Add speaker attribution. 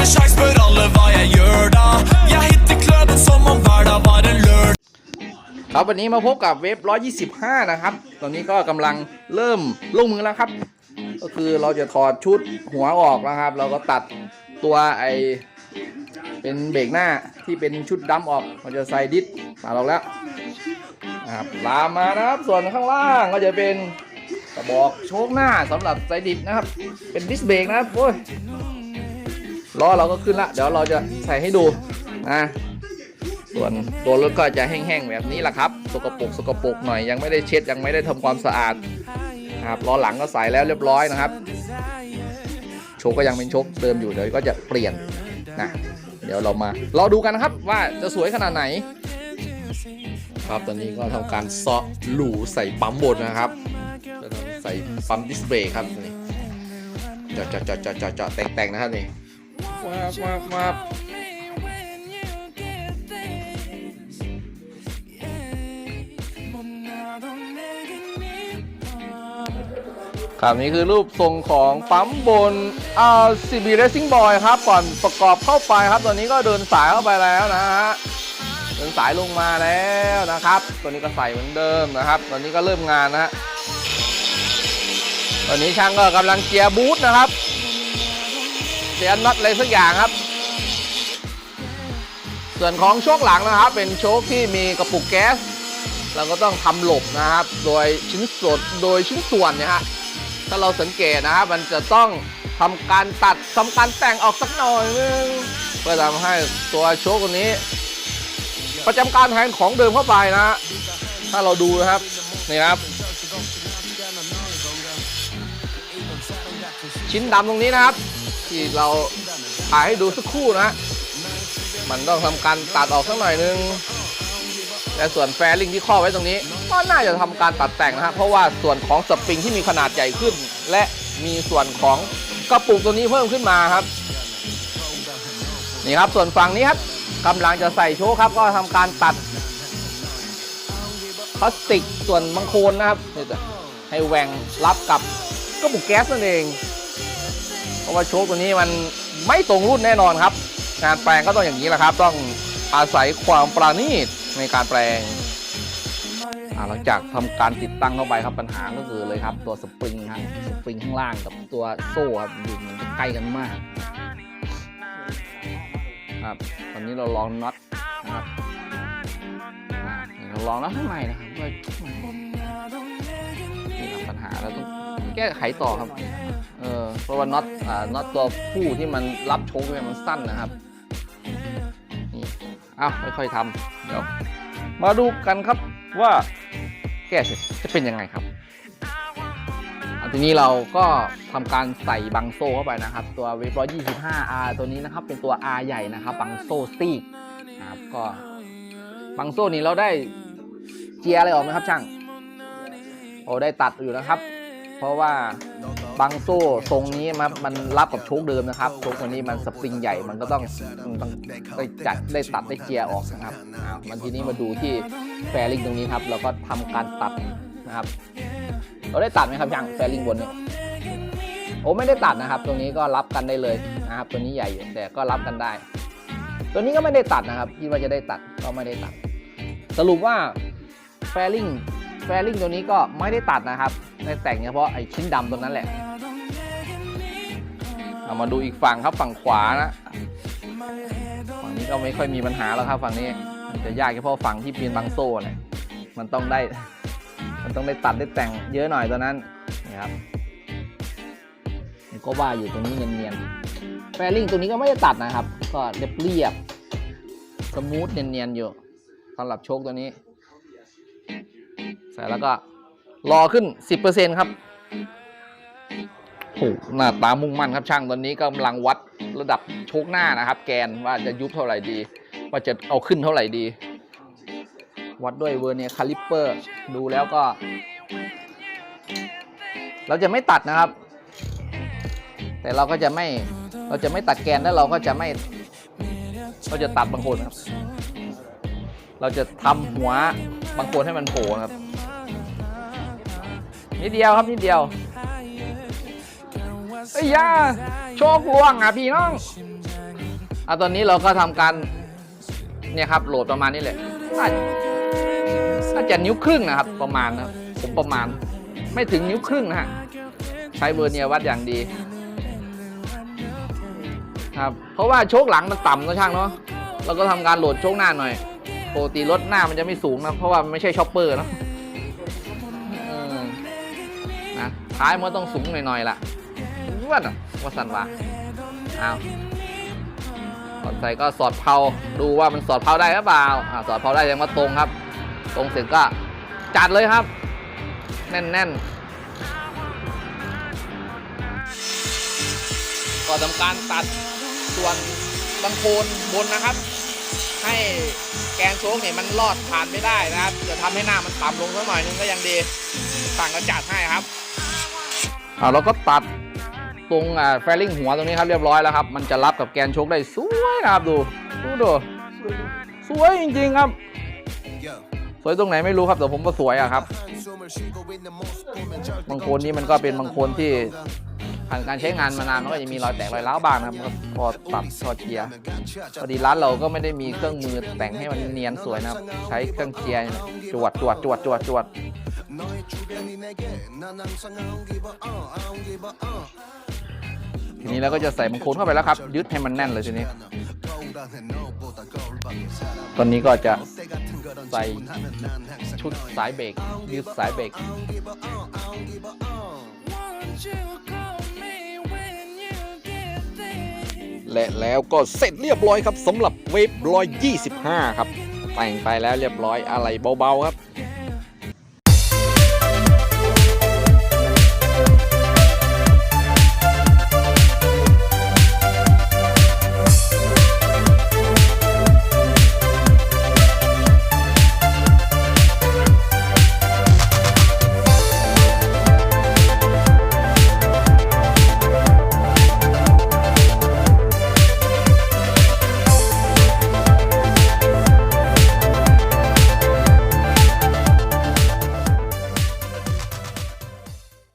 Speaker 1: en sjans spør alle hva jeg gjør da. Jeg hitter kløben som om hver dag var en lørdag.
Speaker 2: ครับวันนี้มาพบกับเว็บ125 นะครับ ตอนนี้ก็กำลังเริ่มลงมือแล้วครับ ก็คือเราจะถอดชุดหัวออกนะครับ เราก็ตัดตัวไอเป็นเบรกหน้าที่เป็นชุดดำออกเราจะใส่ดิสมาเราแล้วนะครับลามมานะครับส่วนข้างล่างก็จะเป็นกระบอกโชคหน้าสำหรับใส่ดิสนะครับ เป็นดิสเบรกนะครับโอ้ย ล้อเราก็ขึ้นละ เดี๋ยวเราจะใส่ให้ดูนะส่วนตัวรถก็จะแห้งๆแบบนี้แหละครับ สกปรกสกปรกหน่อยยังไม่ได้เช็ดยังไม่ได้ทำความสะอาดนะครับล้อหลังก็ใส่แล้วเรียบร้อยนะครับ โชก็ยังเป็นโชคเดิมอยู่เดี๋ยวก็จะเปลี่ยนนะเดี๋ยวเรามารอดูกันนะครับว่าจะสวยขนาดไหน ครับตอนนี้ก็ทำการเซาะหลูใส่ปั๊มบนนะครับใส่ปั๊มดิสเบรกครับนี่จาะเจาะเจาะเจาะเจาะเจาะแต่งๆนะครับนี่ ว้าบว้าบว้าบครับนี่คือรูปทรงของปั๊มบนอ่า CB Racing Boy ครับ ก่อนประกอบเข้าไปครับ ตอนนี้ก็เดินสายเข้าไปแล้วนะฮะเดินสายลงมาแล้วนะครับ ตัวนี้ก็ใส่เหมือนเดิมนะครับ ตอนนี้ก็เริ่มงานนะฮะตอนนี้ช่างก็กำลังเกียร์บูทนะครับ เกียน็อตอะไรสักอย่างครับ ส่วนของโชคหลังนะครับ เป็นโชคที่มีกระปุกแก๊สเราก็ต้องทำหลบนะครับ โดยชิ้นส่วนโดยชิ้นส่วนเนี่ยฮะถ้าเราสังเกตนะครับ มันจะต้องทำการตัดทำการแต่งออกสักหน่อยนึงเพื่อทำให้ตัวโชคตัวนี้ ประจำการแทนของเดิมเข้าไปนะ ถ้าเราดูนะครับนี่ครับ ชิ้นดำตรงนี้นะครับ ที่เราถ่ายให้ดูสักครู่นะ มันต้องทำการตัดออกสักหน่อยนึงและส่วนแฟริงที่ข้อไว้ตรงนี้ก็น่าจะทำการตัดแต่งนะครับเพราะว่าส่วนของสปริงที่มีขนาดใหญ่ขึ้น และมีส่วนของกระปุกตัวนี้เพิ่มขึ้นมาครับนี่ครับส่วนฝั่งนี้ครับกำลังจะใส่โชว์ครับก็ทำการตัดพลาสติกส่วนบางโคนนะครับให้แหว่งรับกับกระปุกแก๊สนั่นเอง ราะว่าโชว์ตัวนี้มันไม่ตรงรุ่นแน่นอนครับ งานแปลงก็ต้องอย่างนี้แหละครับ ต้องอาศัยความประณีตในการแปลงหลังจากทำการติดตั้งเข้าไปครับปัญหาก็คือเลยครับ ตัวสปริงครับสปริงข้างล่างกับตัวโซ่ครับอยู่มันใกล้กันมากครับตอนนี้เราลองน็อตนะครับเราลองน็อตข้างในนะครับว่านี่ครับปัญหาเราต้อง ก้ไขต่อครับเออเพราะว่าน็อตอ่าน็อตตัวผู้ที่มันรับโชคเนี่ยมันสั้นนะครับนี่อ้าวค่อยๆทำเดี๋ยวมาดูกันครับว่าแก้เสร็จจะเป็นยังไงครับอะทีนี้เราก็ทำการใส่บังโซ่เข้าไปนะครับ ตัวเวฟร้อยยี่สิบห้า R ตัวนี้นะครับ เป็นตัว R ใหญ่นะครับ บังโซ่ซีกนะครับ ก็บังโซ่นี้เราได้เจียอะไรออกไหมครับช่าง โอ้ได้ตัดอยู่นะครับ เพราะว่าบังโซ่ทรงนี้มันมันรับกับโชคเดิมนะครับโชคตัวนี้มันสปริงใหญ่มันก็ต้องมันต้องได้จัดได้ตัดได้เจียร์ออกนะครับอ่ามันทีนี้มาดูที่แฟริงตรงนี้ครับเราก็ทำการตัดนะครับ เราได้ตัดไหมครับช่างแฟริงบนนี้โอ้ไม่ได้ตัดนะครับ ตรงนี้ก็รับกันได้เลยนะครับ ตัวนี้ใหญ่อยู่แต่ก็รับกันได้ ตัวนี้ก็ไม่ได้ตัดนะครับคิดว่าจะได้ตัดก็ไม่ได้ตัด สรุปว่าแฟริง ฟริงตัวนี้ก็ไม่ได้ตัดนะครับได้แต่งเฉพาะไอ้ชิ้นดำตัวนั้นแหละเอามาดูอีกฝั่งครับฝั่งขวานะฝั่งนี้ก็ไม่ค่อยมีปัญหาแล้วครับฝั่งนี้มันจะยากเฉพาะฝั่งที่เป็นบังโซ่เนี่ยมันต้องได้มันต้องได้ตัดได้แต่งเยอะหน่อยตัวนั้นนี่ครับก็ว่าอยู่ตรงนี้เนียนๆแฟริงตัวนี้ก็ไม่ได้ตัดนะครับ ก็เรียบเรียบสมูทเนียนๆอยู่สำหรับโชคตัวนี้ ใส่แล้วก็รอขึ้น 10%ครับโอ้หน้าตามุ่งมั่นครับช่างตอนนี้กำลังวัดระดับโชคหน้านะครับ แกนว่าจะยุบเท่าไหร่ดี ว่าจะเอาขึ้นเท่าไหร่ดี วัดด้วยเวอร์เนียคาลิปเปอร์ดูแล้วก็ เราจะไม่ตัดนะครับ แต่เราก็จะไม่เราจะไม่ตัดแกนแล้วเราก็จะไม่เราจะตัดบางคนครับ เราจะทำหัว บางคนให้มันโผล่ครับนิดเดียวครับนิดเดียวเอ้ยยาโชคลวงอะพี่น้องอะตอนนี้เราก็ทำการเนี่ยครับโหลดประมาณนี้เลยน่าน่าจะนิ้วครึ่งนะครับประมาณนะครับผมประมาณไม่ถึงนิ้วครึ่งนะฮะใช้เบอร์เนียวัดอย่างดีครับเพราะว่าโชคหลังมันต่ำนะช่างเนาะเราก็ทำการโหลดโชคหน้าหน่อย ปกติรถหน้ามันจะไม่สูงนะ เพราะว่ามันไม่ใช่ช็อปเปอร์เนะเออนะท้ายมันต้องสูงหน่อยๆล่ะว่าน่ะว่าสันวะอ้าวก่อนใส่ก็สอดเพาดูว่ามันสอดเพาได้หรือเปล่าอ่าสอดเพาได้ยังว่าตรงครับ ตรงเสร็จก็จัดเลยครับ แน่นๆก็ทำการตัดส่วนบางโคนบนนะครับ ให้แกนโชคเนี่ยมันลอดผ่านไม่ได้นะครับจะทำให้หน้ามันต่ำลงสักหน่อยนึงก็ยังดีสั่งก็จัดให้ครับเอาเราก็ตัดตรงอ่าแฟลิ่งหัวตรงนี้ครับเรียบร้อยแล้วครับ มันจะรับกับแกนโชคได้สวยนะครับดูดูดูสวยจริงๆครับ สวยตรงไหนไม่รู้ครับแต่ผมก็สวยอะครับบางโคนนี้มันก็เป็นบางโคนที่ ผ่านการใช้งานมานานมันก็จะมีรอยแตกรอยร้าวบ้างนะครับก็พอปรับพอเจียร์พอดีร้านเราก็ไม่ได้มีเครื่องมือแต่งให้มันเนียนสวยนะครับ ใช้เครื่องเจียร์จวดจวดจวดจวดจวดทีนี้เราก็จะใส่บางโคนเข้าไปแล้วครับ ยึดให้มันแน่นเลยทีนี้ ตอนนี้ก็จะใส่ชุดสายเบรกยึดสายเบรก และแล้วก็เสร็จเรียบร้อยครับสำหรับเวฟร้อยยี่สิบห้าครับ แต่งไปแล้วเรียบร้อยอะไรเบาๆครับ